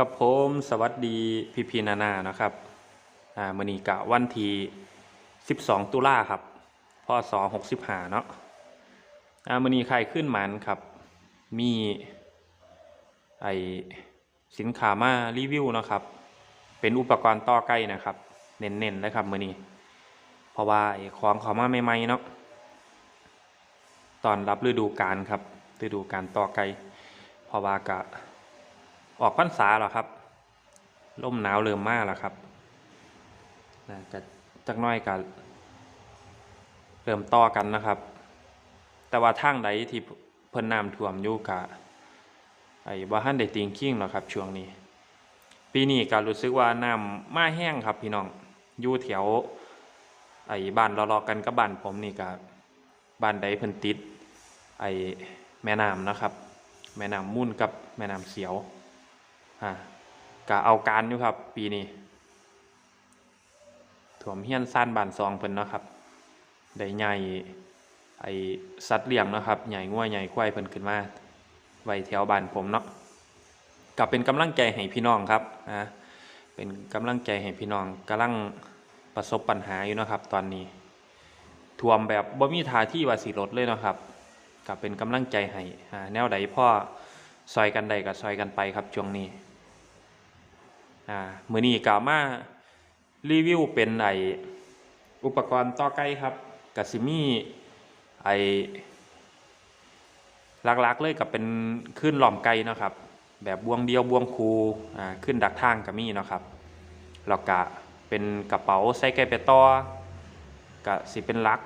ครับผมสวัสดีพี่พีนานานะครับอ่ามือนีกะวันที่12 ตุลาครับพศ65เนาะอ่ามือนีใครขึ้นหมันครับ มีไอสินค้ามารีวิวนะครับ เป็นอุปกรณ์ต่อไก่นะครับ เน้นๆเลยครับมือนีเพราะว่าไอของเขามาใหม่ๆเนาะตอนรับฤดูกาลครับฤดูกาลต่อไก่เพราะว่ากะ ออกพรรษาแล้วครับลมหนาวเริ่มมาแล้วครับนะจะจักน้อยกันเริ่มต่อกันนะครับ แต่ว่าทางใดที่เพิ่นน้ำท่วมอยู่กะไอ้บ่ทันได้ติงคิ้งหรอครับ ช่วงนี้ ปีนี้ก็รู้สึกว่าน้ำมาแห้งครับ พี่น้องอยู่แถวไอ้บ้านรอๆกันกับบ้านผมนี่ก็บ้านใดเพิ่นติด ไอ้แม่น้ำนะครับ แม่น้ำมุ่นกับแม่น้ำเสียว อ่ากะเอาการอยู่ครับ ปีนี้ถ่วมเฮียนซ่านบานซองเพิ่นเนาะครับได้ใหญ่ไอสัตว์เลี้ยงนะครับใหญ่งัวใหญ่ควายเพิ่นขึ้นมาไว้แถวบ้านผมเนาะก็เป็นกำลังใจให้พี่น้องครับอ่าเป็นกำลังใจให้พี่น้องกำลังประสบปัญหาอยู่นะครับ ตอนนี้ท่วมแบบบ่มีทาที่ว่าสิลดเลยเนาะครับก็เป็นกำลังใจให้อ่าแนวใดพ่อซอยกันใดก็ซอยกันไปครับช่วงนี้ อ่ามือนี้กล่าวมารีวิวเป็นไออุปกรณ์ต่อไก่ครับกับซิมี่ไอหลักๆเลยกับเป็นขึ้นหล่อมไก่นะครับ แบบบวงเดียวบวงคูอ่าขึ้นดักทางกับมี่นะครับแล้วก็เป็นกระเป๋าใส่ไก่ไปต่อก็สิเป็นลัก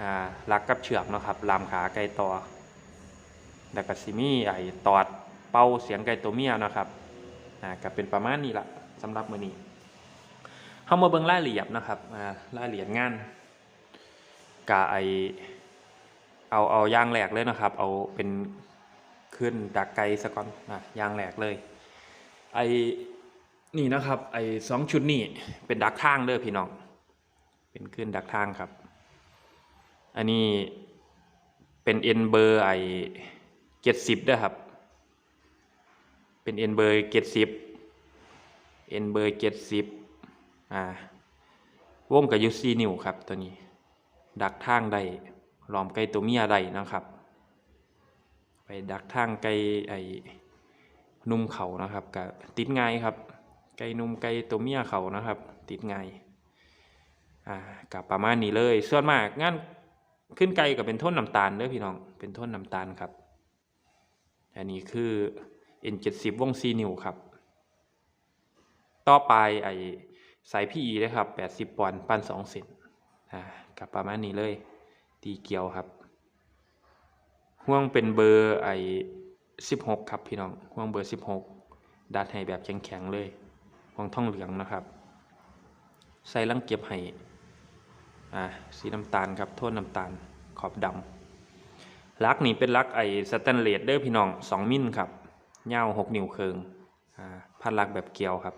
อ่าลักกับเชือกนะครับลามขาไก่ต่อแล้วก็สิมี่ไอ้ตอดเป่าเสียงไก่ตัวเมียนะครับอ่าก็เป็นประมาณนี้ละ สำหรับมือนี้เฮามาเบิ่งรายละเอียดนะครับอ่ารายละเอียดงานกะไอเอาเอายางแรกเลยนะครับ เอาเป็นขึ้นดักไก่ซะก่อนอะยางแรกเลยไอนี่นะครับไอสองชุดนี่เป็นดักทางเด้อพี่น้องเป็นขึ้นดักทางครับ อันนี้เป็นเอ็นเบอร์ไอเจ็ดสิบด้วยครับ เป็นเอ็นเบอร์เจ็ดสิบ เอ็นเบอร์เจ็ดสิบอ่าวงกับยูซีนิวครับตัวนี้ ดักทางได้ล้อมไก่ตัวเมียได้นะครับ ไปดักทางไก่ไอ้นุ่มเขานะครับกับติดง่ายครับ ไก่นุ่มไก่ตัวเมียเขานะครับ ติดง่ายอ่ากับประมาณนี้เลย ส่วนมากงานขึ้นไก่กับเป็นท่นน้ำตาลเด้อพี่น้องเป็นท่นน้ำตาลครับ อันนี้คือ N70 วงซีนิวครับ ต่อไปไอ้สาย PE นะครับ80ปอนด์ปั้น2เซนอ่ากับประมาณนี้เลย ตีเกียวครับ ห่วงเป็นเบอร์ไอ้16ครับพี่น้อง ห่วงเบอร์16ดัดให้แบบแข็งๆเลยห่วงท่องเหลืองนะครับ ใส่ลังเก็บให้อ่าสีน้ำตาลครับโทนน้ำตาลขอบดำลักนี่เป็นลักไอสแตนเลสเด้อพี่น้องสองมิลครับยาวหกนิ้วเคิงอ่าพันลักแบบเกลียวครับ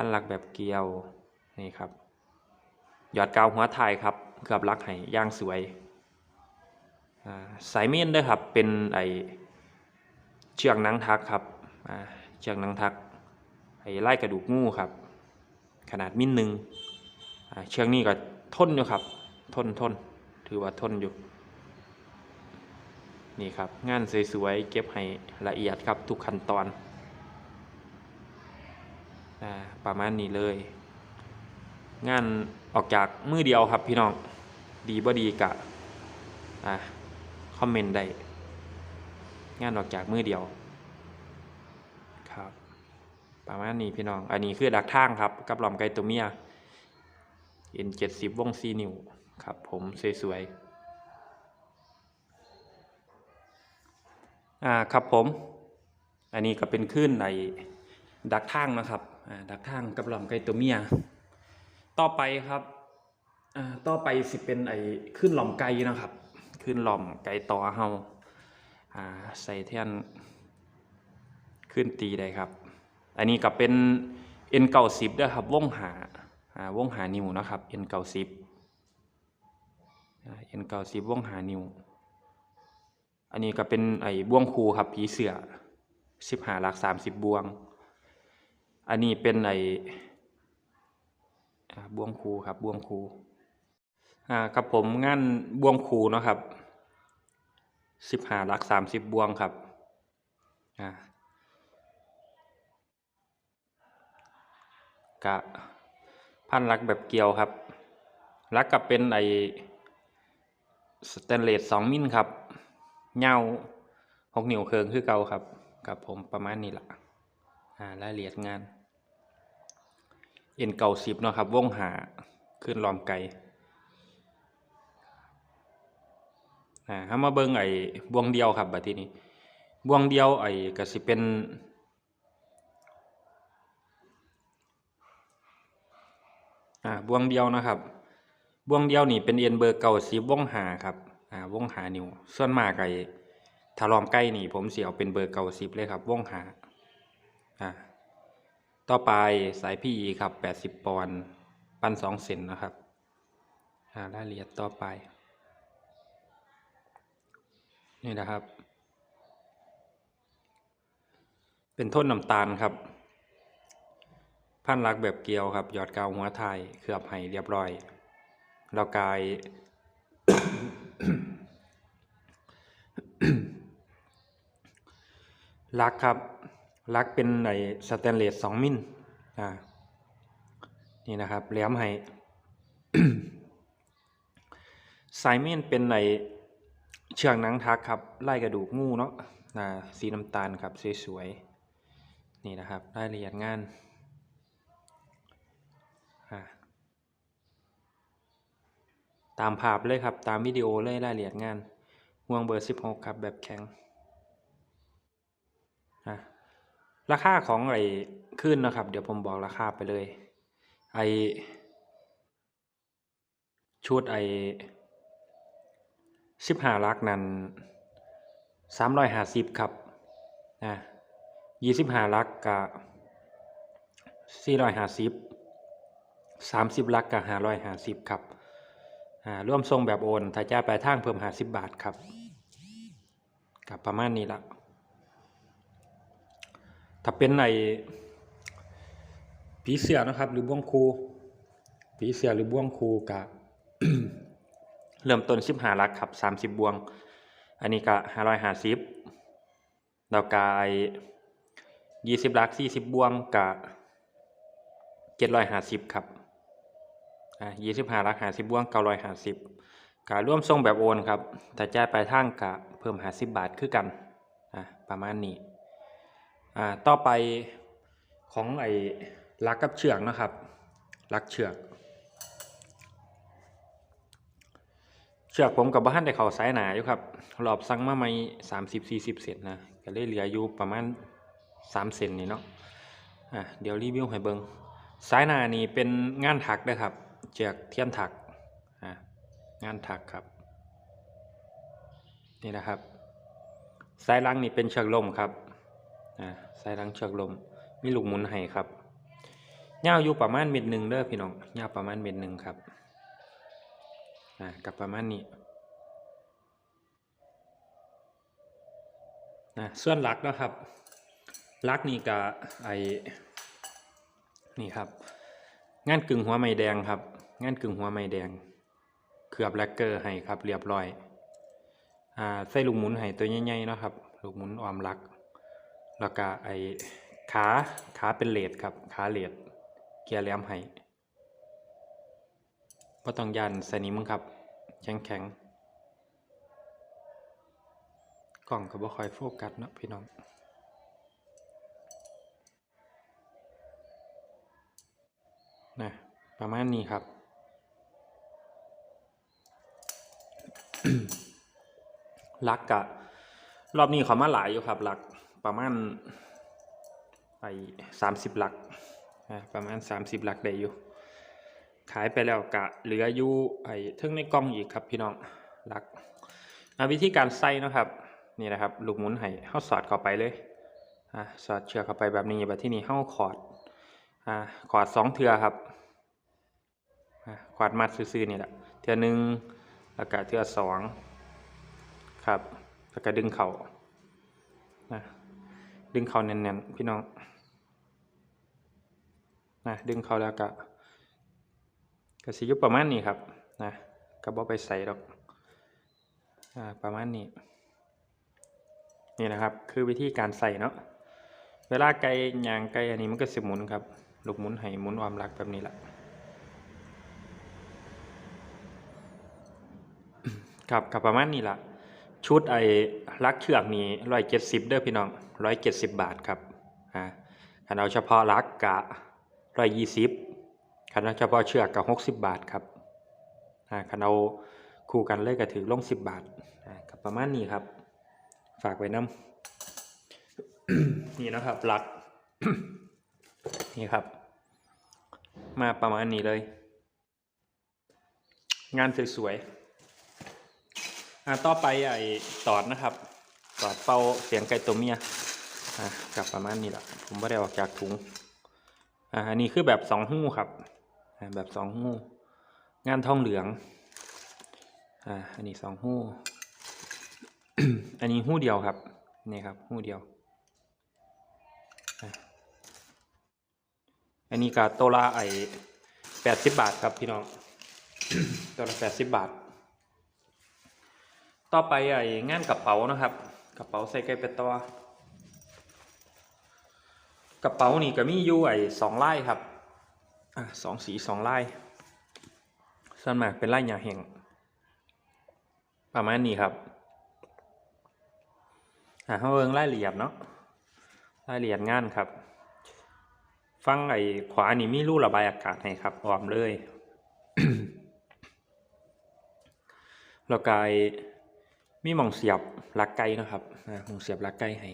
พันหลักแบบเกลียวนี่ครับ หยอดกาวหัวถ่ายครับเกือบลักให้ย่างสวยสายเมียนด้อครับเป็นไอเชือกนังทักครับอ่าเชือกนังทักไอไล่กระดูกงูครับ ขนาดมิลหนึ่งเชือกนี้ก็ทนอยู่ครับ ทนทนถือว่าทนอยู่นี่ครับ งานสวยๆเก็บให้ละเอียดครับทุกขั้นตอน อาประมาณนี้เลย งานออกจากมือเดียวครับพี่น้องดีบ่ดีกะอ่าคอมเมนต์ได้งานออกจากมือเดียวครับประมาณนี้พี่น้อง อันนี้คือดักทางครับ กับหลอมไก่ตัวเมีย N70 วงซีนิวครับ ผมสวยๆอ่าครับผม อันนี้ก็เป็นขึ้นใน ดักทางนะครับดักทางกับหล่อมไก่ตัวเมีย ต่อไปครับต่อไปสิเป็นไอ้ขึ้นหล่อมไก่นะครับ ขึ้นหล่อมไก่ต่อเฮาอ่าใส่แท่นขึ้นตีได้ครับ อันนี้ก็เป็น N เก่าสิบด้วยครับวงหาอ่าวงหานิวนะครับ N เก่าสิบ N เก่าสิบวงหานิว อันนี้ก็เป็นไอ้บ่วงคูครับผีเสือสิบหาหลักสามสิบบวง อันนี้เป็นไออ่าบวงคูครับบวงคูอ่าครับผมงานบวงคูเนาะครับสิบห้าลักสามสิบบวงครับอ่ากะพันลักแบบเกลียวครับลักกับเป็นไอสแตนเลสสองมิลครับเงาหกนิ้วเคิงคือเก่าครับกับผมประมาณนี้ละอ่ารายละเอียดงาน เอ็นเก่าสิบเนาะครับวงหาขึ้นลอมไกลอ่าถ้ามาเบิ่งไอ้บวงเดียวครับบัดทีนี้บวงเดียวไอ้ก็สิเป็นอ่าบวงเดียวนะครับบวงเดียวนี่เป็นเอ็นเบอร์เก่าสิบวงหาครับอ่าวงหานิ้วส่วนมากไอ้ถ้าลอมใกล้นี่ผมเสียวเป็นเบอร์เก่าสิบเลยครับวงหาอ่า ต่อไปสายพีครับแปดสิบปอนด์ปันสองเซนนะครับอ่ารายละเอียดต่อไป นี่นะครับ เป็นโทนน้ำตาลครับ พันลักแบบเกลียวครับ หยอดกาวหัวไทยเคลือบให้เรียบร้อย เรากาย ลักครับ ลักเป็นในสแตนเลสสองมิลอ่านี่นะครับแหลมให้สายเม่นเป็นในเชือกหนังทักครับไล่กระดูกงูเนาะอ่าสีน้ำตาลครับสวยๆนี่นะครับรายละเอียดงานอ่าตามภาพเลยครับ ตามวิดีโอเลยรายละเอียดงานห่วงเบอร์ 16 ครับ แบบแข็งอะ ราคาของไอ้ขึ้นนะครับ เดี๋ยวผมบอกราคาไปเลย ไอชุดไอสิบห้าลักนั้นสามร้อยห้าสิบครับนะยี่สิบห้าลักกับสี่ร้อยห้าสิบสามสิบลักกับห้าร้อยห้าสิบครับอ่าร่วมทรงแบบโอนถ้าจ่ายปลายทางเพิ่มห้าสิบบาทครับกับประมาณนี้ละ ถ้าเป็นในผีเสือนะครับ หรือบ่วงคูผีเสือหรือบ่วงคูกะเริ่มต้นสิบห้าลักครับสามสิบบ่วง อันนี้ก็ห้าร้อยห้าสิบดาวกายยี่สิบลักสี่สิบบ่วงกะเจ็ดร้อยห้าสิบครับอ่ายี่สิบห้าลักห้าสิบบ่วงเก้าร้อยห้าสิบกะร่วมทรงแบบโอนครับแต่จ่ายปลายทางกะเพิ่มห้าสิบบาทคือกันอ่าประมาณนี้ อ่าต่อไปของไอ้ลักกับเชือกนะครับลักเชือก เชือกผมกับบ้านได้เขาสายหนาอยู่ครับรอบสั่งมาไม่สามสิบสี่สิบเซนนะก็เลยเหลืออยู่ประมาณสามเซนนี่เนาะอะเดี๋ยวรีวิวให้เบิงสายหนานี่เป็นงานถักเด้อครับเชือกเทียนถักอะงานถักครับ นี่นะครับ สายลังนี่เป็นเชือกลมครับ อ่าสายหลังเชือกลม มีลูกหมุนให้ครับยาวอยู่ประมาณเม็ดหนึ่งเด้อพี่น้องยาวประมาณเม็ดหนึ่งครับอ่ากับประมาณนี้นะส่วนหลักนะครับหลักนี่กับไอ้นี่ครับ งานกึ่งหัวไม้แดงครับ งานกึ่งหัวไม้แดงเคลือบแลกเกอร์ให้ครับเรียบร้อยอ่าใส่ลูกหมุนให้ตัวใหญ่ๆนะครับลูกหมุนออมลัก แล้วก็ไอขาขาเป็นเลดครับขาเลดเกียร์แหลมให้ก็ต้องยันสนี้มึงครับ แข็งแข็งกล้องก็บ่ค่อยโฟกัสเนาะพี่น้องนะประมาณนี้ครับลักกะ รอบนี้เขามาหลายอยู่ครับลัก ประมาณไปสามสิบหลักนะประมาณสามสิบหลักได้อยู่ ขายไปแล้วกะเหลืออยู่ไอ้ทึ่งในกล้องอีกครับพี่น้องรักวิธีการใส่นะครับนี่นะครับลูกหมุนให้เข้าสอดเข้าไปเลยอะสอดเชือกเข้าไปแบบนี้แบบที่นี่เข้าขอดอะขอดสองเทือครับอะขอดมัดซื่อๆนี่แหละเทือหนึ่งแล้วก็เทือสองครับแล้วก็ดึงเข่า ดึงเข่าแน่นๆพี่น้องนะดึงเข้าแล้วก็ก็สิยู่ประมาณนี้ครับนะก็บ่ไปใส่ดอกอ่าประมาณนี้นี่นะครับคือวิธีการใส่เนาะเวลาไก่ยางไก่อันนี้มันก็สิหมุนครับลูกหมุนให้หมุนออมรักแบบนี้แหละครับกับประมาณนี้ละ ชุดไอ้ลักเชือกนี้ร้อยเจ็ดสิบเด้อพี่น้องร้อยเจ็ดสิบบาทครับอ่าคันเอาเฉพาะลักกะร้อยยี่สิบคันเอาเฉพาะเชือกกะหกสิบบาทครับอ่าคันเอาคู่กันเลยก็ถือลงสิบบาทกับประมาณนี้ครับ ฝากไว้น้ำนี่นะครับลักนี่ครับ มาประมาณนี้เลย งานสวยๆ อ่าต่อไปไอ้ตอดนะครับ ตอดเป่าเสียงไก่ตัวเมียอะกับประมาณนี้แหละผมไม่ได้ออกจากถุงอ่าอันนี้คือแบบสองหู้ครับอ่าแบบสองหู้งานทองเหลืองอ่าอันนี้สองหู้อันนี้หู้เดียวครับนี่ครับหู้เดียวอันนี้ก็ตัวละไอ้แปดสิบบาทครับพี่น้องตัวละแปดสิบบาท ต่อไปไอ้งานกระเป๋านะครับ กระเป๋าใส่ไก่เป็ดตัวกระเป๋านี่ก็มีอยู่ไอ้สองลายครับอะสองสีสองลายส่วนมากเป็นลายหยาแห่งประมาณนี้ครับอะเขาเบิ่งรายละเอียดเนาะรายละเอียดงานครับ ฟังไอ้ขวานี่มีรูระบายอากาศให้ครับออมเลยแล้วก็ไอ มีหมองเสียบลักไก่นะครับหมองเสียบลักไก่ให้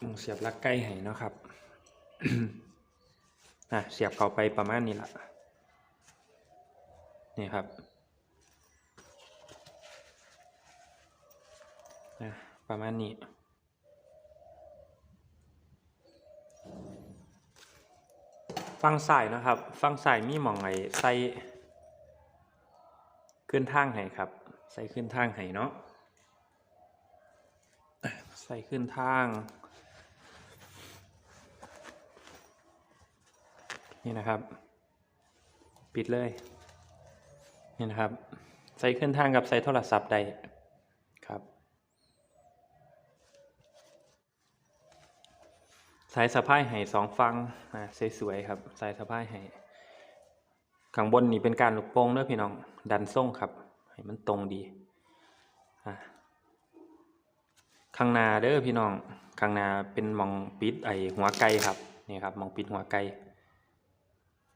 หมองเสียบลักไก่ให้นะครับอะเสียบเข้าไปประมาณนี้ละนี่ครับอะประมาณนี้ฟังสายนะครับ ฟังสายมีหมองไอ้ใส่ขึ้นทางให้ครับ ใส่ขึ้นทางให้เนาะใส่ขึ้นทาง นี่นะครับ ปิดเลย นี่นะครับ ใส่ขึ้นทางกับใส่โทรศัพท์ได้ครับ สายสะพายให้สองฟังอ่าสวยๆครับ สายสะพายให้ข้างบนนี่เป็นการลูกโป่งเด้อพี่น้อง ดันส่งครับ ให้มันตรงดีข้างหน้าเด้อพี่น้องข้างหน้าเป็นมองปิดไอหัวไก่ครับนี่ครับมองปิดหัวไก่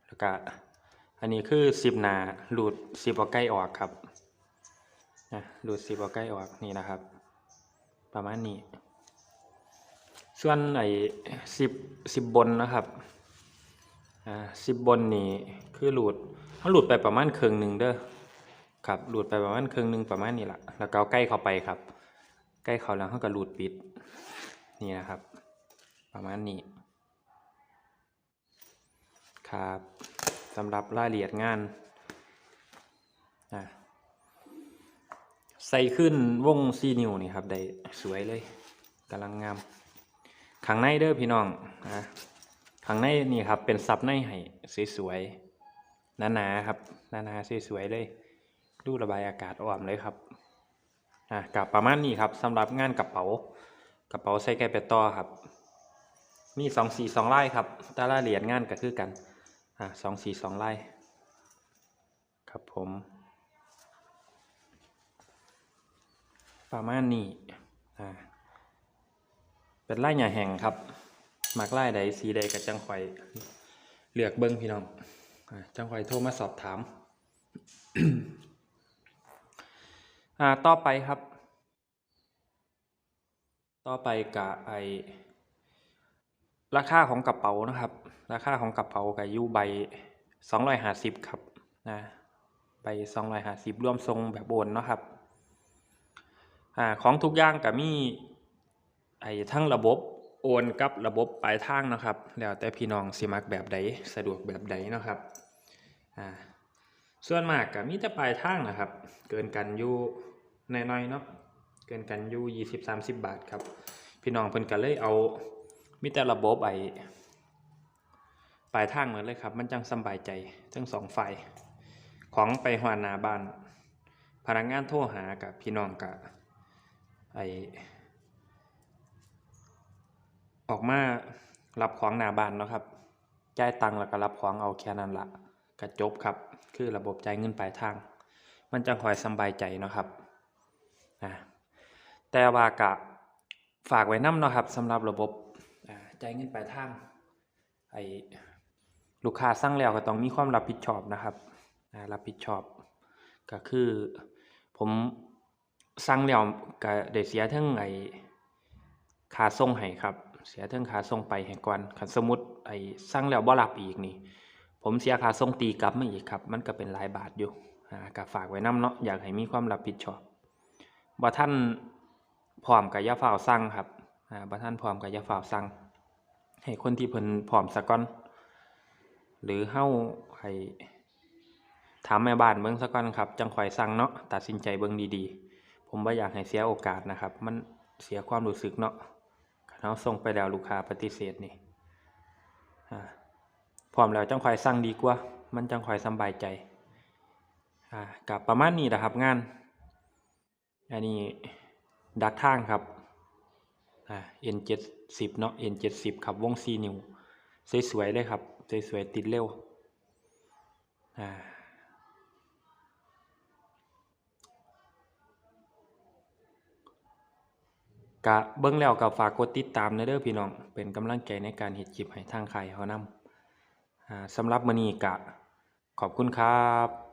แล้วก็อันนี้คือสิบหนาหลุดสิบเอาไก่ออกครับนะหลุดสิบเอาไก่ออกนี่นะครับ ประมาณนี้ ส่วนไอ้สิบสิบบนนะครับอ่าสิบบนนี่คือหลุดเขาหลุดไปประมาณครึ่งหนึ่งเด้อ ครับหลุดไปประมาณครึ่งหนึ่งประมาณนี้แหละแล้วก็เอาใกล้เข้าไปครับ ใกล้เข้าแล้วเขาก็หลุดปิด นี่นะครับ ประมาณนี้ ครับสำหรับรายละเอียดงานอะใส่ขึ้นวงซีนิวนี่ครับ ได้สวยเลยกำลังงามข้างในเด้อพี่น้องอะข้างในนี่ครับเป็นซับในให้สวยๆหนาๆครับหนาๆสวยๆเลย ดูระบายอากาศอ่อมเลยครับอะกับประมาณนี้ครับสำหรับงานกระเป๋ากระเป๋าใส่ไก่เป็ดต่อครับ มีสองสีสองไลายครับแต่ละเหรียญงานก็คือกันอะสองสีสองไลายครับผม ประมาณนี้อ่าเป็นไล่หยาแห่งครับมักไล่ใดสีใดกับจังข่อยเลือกเบิ้งพี่น้องจังข่อยโทรมาสอบถาม อ่าต่อไปครับ ต่อไปกะไอราคาของกระเป๋านะครับ ราคาของกระเป๋ากับยูใบสองร้อยห้าสิบครับนะใบสองร้อยห้าสิบรวมทรงแบบโอนเนาะครับอ่าของทุกอย่างก็มีไอ้ทั้งระบบโอนกับระบบปลายทางนะครับ แล้วแต่พี่น้องสิมักแบบใดสะดวกแบบใดนะครับอ่าส่วนมากก็มีแต่ปลายทางนะครับ เกินกันอยู่ น้อยๆเนาะเกินกันอยู่ยี่สิบสามสิบบาทครับ พี่น้องเพิ่นก็เลยเอามีแต่ระบบไอปลายทางเหมือนเลยครับ มันจังสบายใจทั้งสองฝ่ายของไปหัวนหนาบ้าน พนักงานโทรหากับพี่น้องกับไอออกมารับของหน้าบ้านเนาะครับจ่ายตังค์แล้วก็รับของเอาแค่นั้นละก็จบครับ คือระบบจ่ายเงินปลายทาง มันจังคอยสบายใจเนาะครับ อ่าแต่ว่ากะฝากไว้น้ำเนาะครับสำหรับระบบอ่าจ่ายเงินปลายทางไอ้ลูกค้าสั่งแล้วก็ต้องมีความรับผิดชอบนะครับรับผิดชอบ ก็คือผมสั่งแล้วก็ได้เสียทั้งไอ้ค่าส่งให้ครับ เสียทั้งค่าส่งไปให้ก่อนคันสมมุติไอ้สั่งแล้วบ่รับอีกนี่ ผมเสียค่าส่งตีกลับมาอีกครับ มันก็เป็นหลายบาทอยู่ก็ฝากไว้นํเนาะอยากให้มีความรับผิดชอบ บ่ท่านพร้อมก็อย่าฟ้าวสั่งครับอ่าบ่ท่านพร้อมก็อย่าฟ้าวสั่งให้คนที่เพิ่นพร้อมซะก่อน หรือเฮาให้ถามแม่บ้านเบิ่งซะก่อนครับ จังคอยสั่งเนาะตัดสินใจเบิ่งดีๆ ผมบ่อยากให้เสียโอกาสนะครับ มันเสียความรู้สึกเนาะเราส่งไปแล้วลูกค้าปฏิเสธนี่พร้อมแล้วจังคอยสั่งดีกว่า มันจังคอยสบายใจกับประมาณนี้นะครับงาน อันนี้ดักทางครับอ่า N70 เนาะ N70 ครับวง4นิ้วสวยๆเลยครับสวยๆติดเร็วอ่ากะเบิ่งแล้วก็ฝากกดติดตามนะเด้อพี่น้อง เป็นกำลังใจในการเฮ็ดคลิปให้ทางใค่ายเฮานำอ่าสำหรับมื้อนี้กะ ขอบคุณครับ